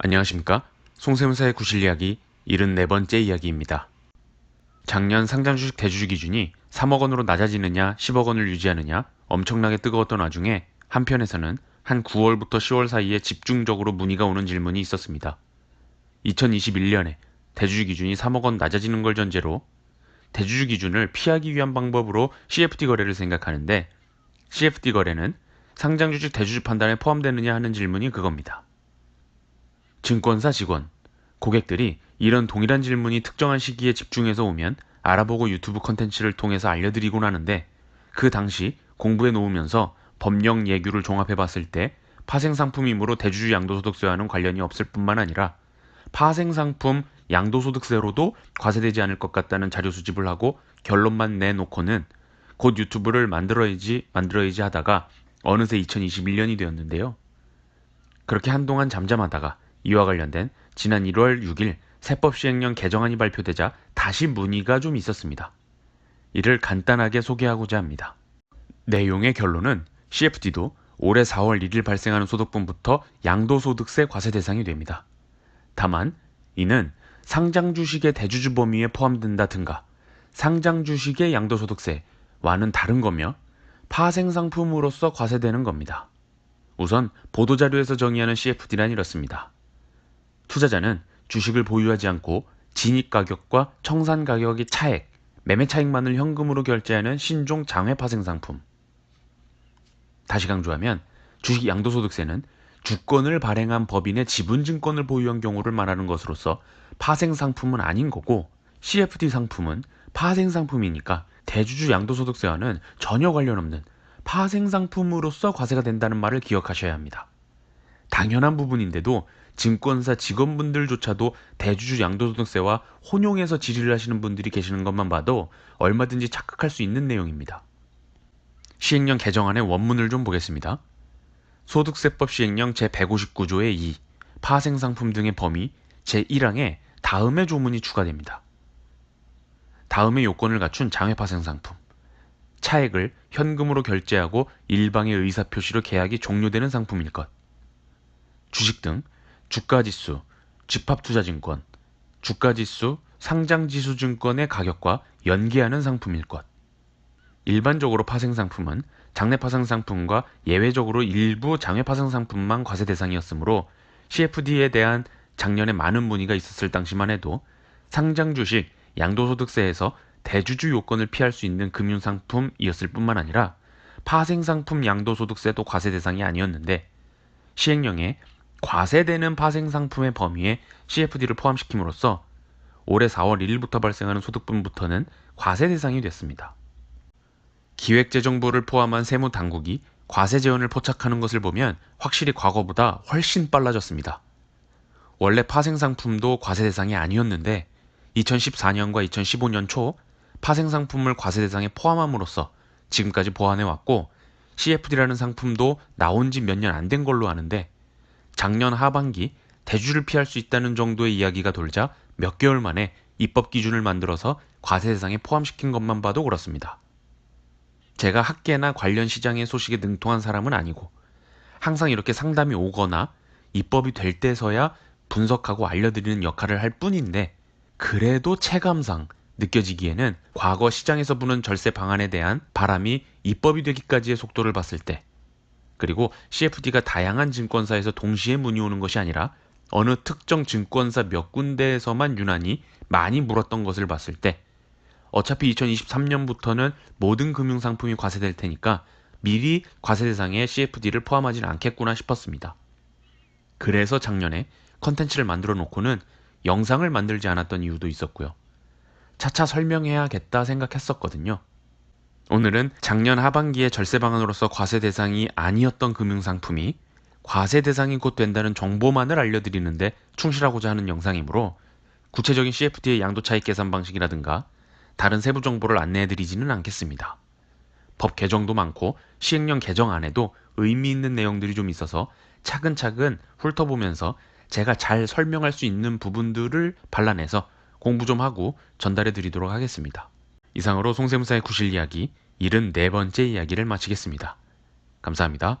안녕하십니까? 송세무사의 구실 이야기 74번째 이야기입니다. 작년 상장 주식 대주주 기준이 3억 원으로 낮아지느냐 10억 원을 유지하느냐 엄청나게 뜨거웠던 와중에 한편에서는 한 9월부터 10월 사이에 집중적으로 문의가 오는 질문이 있었습니다. 2021년에 대주주 기준이 3억 원 낮아지는 걸 전제로 대주주 기준을 피하기 위한 방법으로 CFD 거래를 생각하는데 CFD 거래는 상장 주식 대주주 판단에 포함되느냐 하는 질문이 그겁니다. 증권사 직원, 고객들이 이런 동일한 질문이 특정한 시기에 집중해서 오면 알아보고 유튜브 컨텐츠를 통해서 알려드리곤 하는데 그 당시 공부해 놓으면서 법령 예규를 종합해 봤을 때 파생상품이므로 대주주 양도소득세와는 관련이 없을 뿐만 아니라 파생상품 양도소득세로도 과세되지 않을 것 같다는 자료 수집을 하고 결론만 내놓고는 곧 유튜브를 만들어야지 만들어야지 하다가 어느새 2021년이 되었는데요. 그렇게 한동안 잠잠하다가 이와 관련된 지난 1월 6일 세법 시행령 개정안이 발표되자 다시 문의가 좀 있었습니다. 이를 간단하게 소개하고자 합니다. 내용의 결론은 CFD도 올해 4월 1일 발생하는 소득분부터 양도소득세 과세 대상이 됩니다. 다만 이는 상장 주식의 대주주 범위에 포함된다든가 상장 주식의 양도소득세와는 다른 거며 파생 상품으로서 과세되는 겁니다. 우선 보도자료에서 정의하는 CFD란 이렇습니다. 투자자는 주식을 보유하지 않고 진입 가격과 청산 가격의 차액, 매매 차익만을 현금으로 결제하는 신종 장외 파생 상품. 다시 강조하면 주식 양도소득세는 주권을 발행한 법인의 지분증권을 보유한 경우를 말하는 것으로서 파생 상품은 아닌 거고 CFD 상품은 파생 상품이니까 대주주 양도소득세와는 전혀 관련 없는 파생 상품으로서 과세가 된다는 말을 기억하셔야 합니다. 당연한 부분인데도 증권사 직원분들조차도 대주주 양도소득세와 혼용해서 질의를 하시는 분들이 계시는 것만 봐도 얼마든지 착각할 수 있는 내용입니다. 시행령 개정안의 원문을 좀 보겠습니다. 소득세법 시행령 제159조의 2 파생상품 등의 범위 제1항에 다음의 조문이 추가됩니다. 다음의 요건을 갖춘 장외파생상품 차액을 현금으로 결제하고 일방의 의사표시로 계약이 종료되는 상품일 것 주식 등 주가지수, 집합투자증권, 주가지수, 상장지수증권의 가격과 연계하는 상품일 것. 일반적으로 파생상품은 장내파생상품과 예외적으로 일부 장외파생상품만 과세 대상이었으므로 CFD에 대한 작년에 많은 문의가 있었을 당시만 해도 상장 주식 양도소득세에서 대주주 요건을 피할 수 있는 금융상품이었을 뿐만 아니라 파생상품 양도소득세도 과세 대상이 아니었는데 시행령에 과세되는 파생상품의 범위에 CFD를 포함시킴으로써 올해 4월 1일부터 발생하는 소득분부터는 과세 대상이 됐습니다. 기획재정부를 포함한 세무당국이 과세 제한을 포착하는 것을 보면 확실히 과거보다 훨씬 빨라졌습니다. 원래 파생상품도 과세 대상이 아니었는데 2014년과 2015년 초 파생상품을 과세 대상에 포함함으로써 지금까지 보완해 왔고 CFD라는 상품도 나온 지 몇 년 안 된 걸로 아는데 작년 하반기 대주를 피할 수 있다는 정도의 이야기가 돌자 몇 개월 만에 입법 기준을 만들어서 과세 대상에 포함시킨 것만 봐도 그렇습니다. 제가 학계나 관련 시장의 소식에 능통한 사람은 아니고 항상 이렇게 상담이 오거나 입법이 될 때서야 분석하고 알려드리는 역할을 할 뿐인데 그래도 체감상 느껴지기에는 과거 시장에서 부는 절세 방안에 대한 바람이 입법이 되기까지의 속도를 봤을 때 그리고 CFD가 다양한 증권사에서 동시에 문의 오는 것이 아니라 어느 특정 증권사 몇 군데에서만 유난히 많이 물었던 것을 봤을 때 어차피 2023년부터는 모든 금융상품이 과세될 테니까 미리 과세 대상에 CFD를 포함하진 않겠구나 싶었습니다. 그래서 작년에 컨텐츠를 만들어 놓고는 영상을 만들지 않았던 이유도 있었고요. 차차 설명해야겠다 생각했었거든요. 오늘은 작년 하반기에 절세 방안으로서 과세 대상이 아니었던 금융상품이 과세 대상이 곧 된다는 정보만을 알려드리는데 충실하고자 하는 영상이므로 구체적인 CFD의 양도 차익 계산 방식이라든가 다른 세부 정보를 안내해드리지는 않겠습니다. 법 개정도 많고 시행령 개정 안에도 의미 있는 내용들이 좀 있어서 차근차근 훑어보면서 제가 잘 설명할 수 있는 부분들을 발라내서 공부 좀 하고 전달해 드리도록 하겠습니다. 이상으로 송세무사의 구실 이야기 74번째 이야기를 마치겠습니다. 감사합니다.